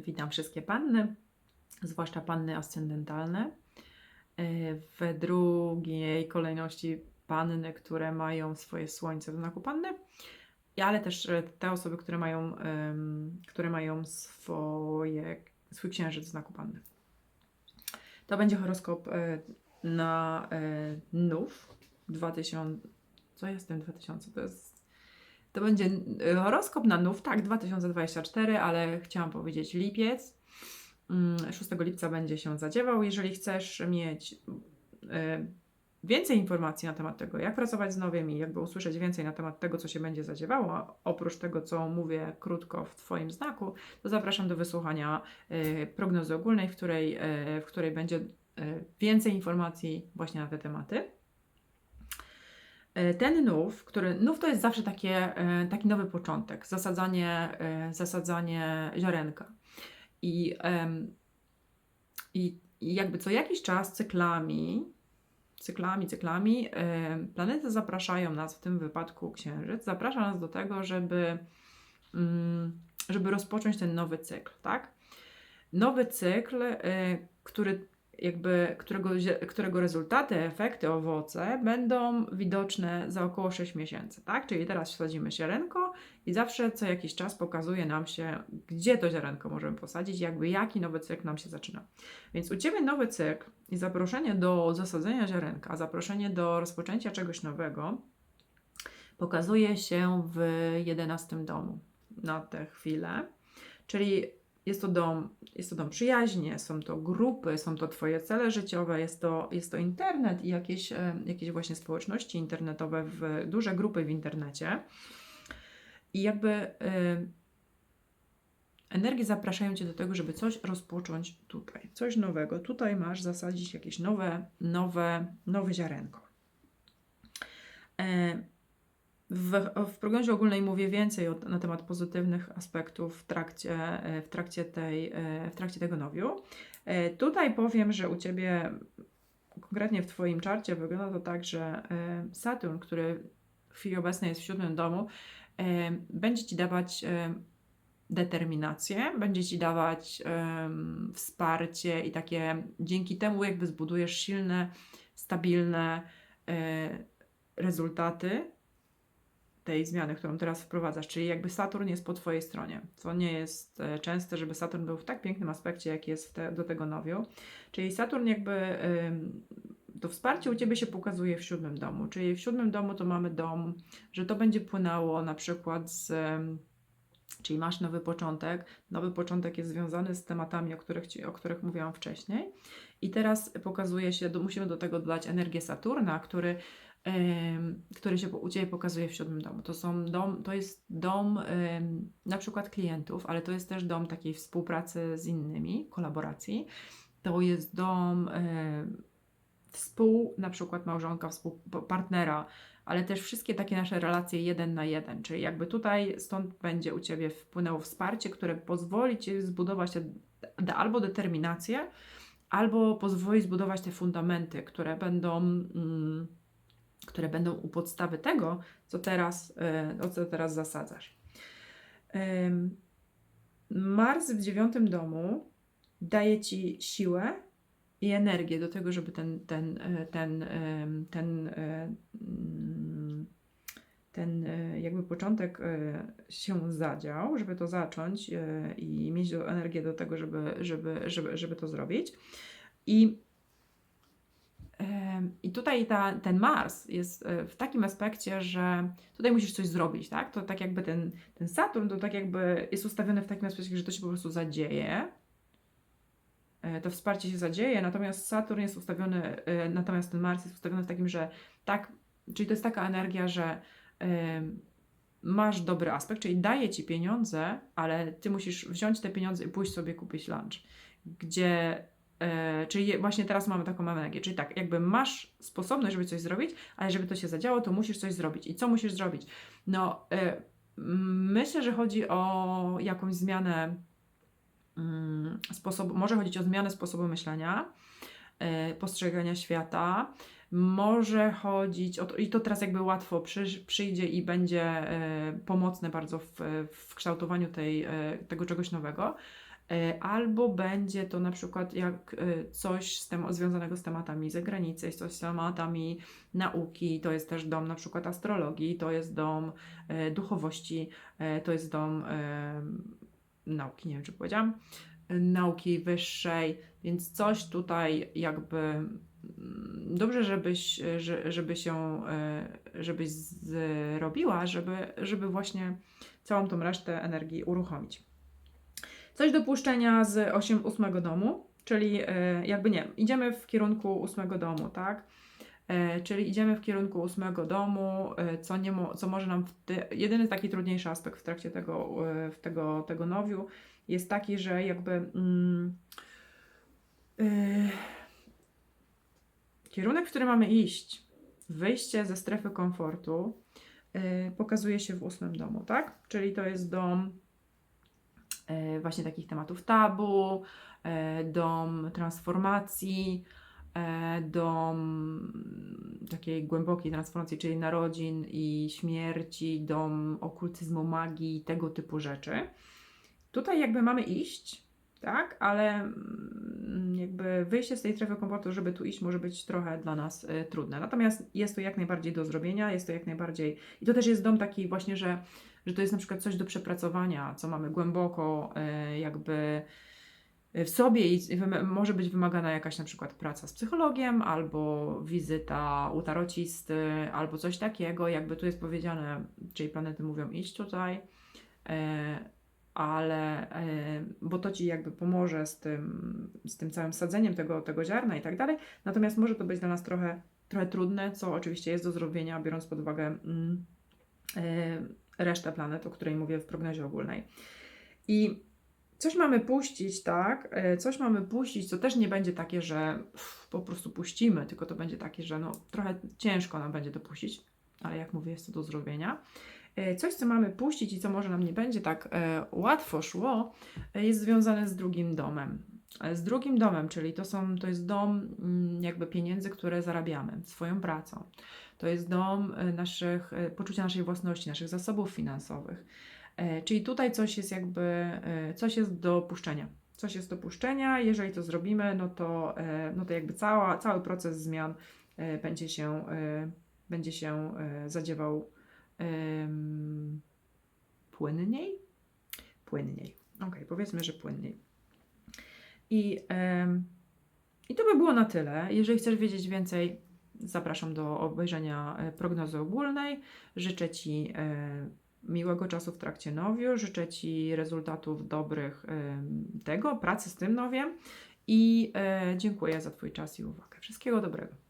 Witam wszystkie panny, zwłaszcza panny ascendentalne. E, W drugiej kolejności panny, które mają swoje słońce w znaku panny, ale też e, te osoby, które mają, które mają swoje, swój księżyc w znaku panny. To będzie horoskop e, na nów 2000. Co jest tym 2000? To jest. To będzie e, horoskop na nów, tak, 2024, ale chciałam powiedzieć lipiec. Mm, 6 lipca będzie się zadziewał. Jeżeli chcesz mieć e, więcej informacji na temat tego, jak pracować z nowiem i jakby usłyszeć więcej na temat tego, co się będzie zadziewało, oprócz tego, co mówię krótko w Twoim znaku, to zapraszam do wysłuchania e, prognozy ogólnej, w której, w której będzie więcej informacji właśnie na te tematy. E, Ten nów, który nów to jest zawsze takie, e, taki nowy początek, zasadzanie, e, zasadzanie ziarenka. I, i, jakby co jakiś czas cyklami, cyklami, cyklami, planety zapraszają nas, w tym wypadku Księżyc, zaprasza nas do tego, żeby, mm, żeby rozpocząć ten nowy cykl, tak? Nowy cykl, który jakby, którego, którego rezultaty, efekty, owoce będą widoczne za około 6 miesięcy, tak? Czyli teraz wsadzimy ziarenko i zawsze co jakiś czas pokazuje nam się, gdzie to ziarenko możemy posadzić, jakby jaki nowy cykl nam się zaczyna. Więc u Ciebie nowy cykl i zaproszenie do zasadzenia ziarenka, zaproszenie do rozpoczęcia czegoś nowego pokazuje się w 11 domu na tę chwilę. Czyli jest to dom, jest to dom przyjaźnie, są to grupy, są to Twoje cele życiowe, jest to, jest to internet i jakieś, e, jakieś właśnie społeczności internetowe, w, duże grupy w internecie. I jakby e, energie zapraszają Cię do tego, żeby coś rozpocząć tutaj, coś nowego. Tutaj masz zasadzić jakieś nowe, nowe, nowe ziarenko. E, w, w prognozie ogólnej mówię więcej o, na temat pozytywnych aspektów w trakcie, w trakcie, tej, w trakcie tego nowiu. Tutaj powiem, że u Ciebie, konkretnie w Twoim czarcie, wygląda to tak, że e, Saturn, który w chwili obecnej jest w siódmym domu, e, będzie Ci dawać e, determinację, będzie Ci dawać wsparcie i takie, dzięki temu jakby zbudujesz silne, stabilne rezultaty tej zmiany, którą teraz wprowadzasz, czyli jakby Saturn jest po Twojej stronie, co nie jest e, częste, żeby Saturn był w tak pięknym aspekcie, jak jest te, do tego nowiu. Czyli Saturn jakby, to wsparcie u Ciebie się pokazuje w siódmym domu, czyli w siódmym domu to mamy dom, że to będzie płynęło na przykład z... Czyli masz nowy początek. Nowy początek jest związany z tematami, o których, ci, o których mówiłam wcześniej. I teraz pokazuje się, do, musimy do tego dodać energię Saturna, który który się u Ciebie pokazuje w siódmym domu. To, są dom, to jest dom na przykład klientów, ale to jest też dom takiej współpracy z innymi, kolaboracji. To jest dom współ, na przykład małżonka, współpartnera, ale też wszystkie takie nasze relacje jeden na jeden, czyli jakby tutaj stąd będzie u Ciebie wpłynęło wsparcie, które pozwoli Ci zbudować albo determinację, albo pozwoli zbudować te fundamenty, które będą... Mm, które będą u podstawy tego, co teraz, e, o co teraz zasadzasz. Mars w dziewiątym domu daje ci siłę i energię do tego, żeby ten, ten, e, ten, ten, e, mm, ten e, jakby początek się zadział, żeby to zacząć i mieć energię do tego, żeby, żeby, żeby, żeby to zrobić. I I tutaj ta, ten Mars jest e, w takim aspekcie, że tutaj musisz coś zrobić, tak? To tak jakby ten, ten Saturn to tak jakby jest ustawiony w takim aspekcie, że to się po prostu zadzieje. E, To wsparcie się zadzieje, natomiast Saturn jest ustawiony, e, natomiast ten Mars jest ustawiony w takim, że tak, czyli to jest taka energia, że masz dobry aspekt, czyli daje ci pieniądze, ale ty musisz wziąć te pieniądze i pójść sobie kupić lunch, gdzie czyli je- właśnie teraz mamy taką energię. Czyli tak, jakby masz sposobność, żeby coś zrobić, ale żeby to się zadziało, to musisz coś zrobić. I co musisz zrobić? No, e, myślę, że chodzi o jakąś zmianę mm, sposobu, może chodzić o zmianę sposobu myślenia, e, postrzegania świata. Może chodzić o to, i to teraz jakby łatwo przy, przyjdzie i będzie e, pomocne bardzo w, w kształtowaniu tej, e, tego czegoś nowego. E, Albo będzie to na przykład jak e, coś z tem- związanego z tematami zagranicy, coś z tematami nauki, to jest też dom na przykład astrologii, to jest dom e, duchowości, to jest dom nauki, nie wiem czy powiedziałam, nauki wyższej, więc coś tutaj jakby mm, dobrze, żebyś, że- żeby się, żebyś zrobiła, żeby, żeby właśnie całą tą resztę energii uruchomić. Coś do puszczenia z 8, ósmego domu, czyli e, jakby nie, idziemy w kierunku ósmego domu, tak? E, Czyli idziemy w kierunku ósmego domu, e, co, nie mo- co może nam. Ty- jedyny taki trudniejszy aspekt w trakcie tego, w tego, tego nowiu jest taki, że jakby. Mm, kierunek, w który mamy iść, wyjście ze strefy komfortu, pokazuje się w ósmym domu, tak? Czyli to jest dom właśnie takich tematów tabu, e, dom transformacji, e, dom takiej głębokiej transformacji, czyli narodzin i śmierci, dom okultyzmu, magii, tego typu rzeczy. Tutaj jakby mamy iść, tak, ale mm, jakby wyjście z tej strefy komfortu, żeby tu iść, może być trochę dla nas e, trudne. Natomiast jest to jak najbardziej do zrobienia, jest to jak najbardziej. I to też jest dom taki właśnie, że, że to jest na przykład coś do przepracowania, co mamy głęboko, e, jakby w sobie i może być wymagana jakaś na przykład praca z psychologiem, albo wizyta u tarocisty, albo coś takiego, jakby tu jest powiedziane, czyli planety mówią iść tutaj, e, ale e, bo to ci jakby pomoże z tym, z tym całym sadzeniem tego, tego ziarna i tak dalej, natomiast może to być dla nas trochę, trochę trudne, co oczywiście jest do zrobienia, biorąc pod uwagę mm, e, resztę planet, o której mówię w prognozie ogólnej. I coś mamy puścić, tak? E, Coś mamy puścić, co też nie będzie takie, że po prostu puścimy, tylko to będzie takie, że no, trochę ciężko nam będzie to puścić, ale jak mówię, jest to do zrobienia. E, Coś, co mamy puścić i co może nam nie będzie tak e, łatwo szło, e, jest związane z drugim domem. Z drugim domem, czyli to, są, to jest dom mm, jakby pieniędzy, które zarabiamy swoją pracą. To jest dom naszych, poczucia naszej własności, naszych zasobów finansowych. Czyli tutaj coś jest jakby, coś jest do puszczenia. Coś jest do puszczenia, jeżeli to zrobimy, no to, no to jakby cała, cały proces zmian będzie się, będzie się zadziewał płynniej? Płynniej. Ok, powiedzmy, że płynniej. I, I to by było na tyle. Jeżeli chcesz wiedzieć więcej, zapraszam do obejrzenia e, prognozy ogólnej. Życzę Ci e, miłego czasu w trakcie nowiu. Życzę Ci rezultatów dobrych tego, pracy z tym nowiem. I e, dziękuję za Twój czas i uwagę. Wszystkiego dobrego.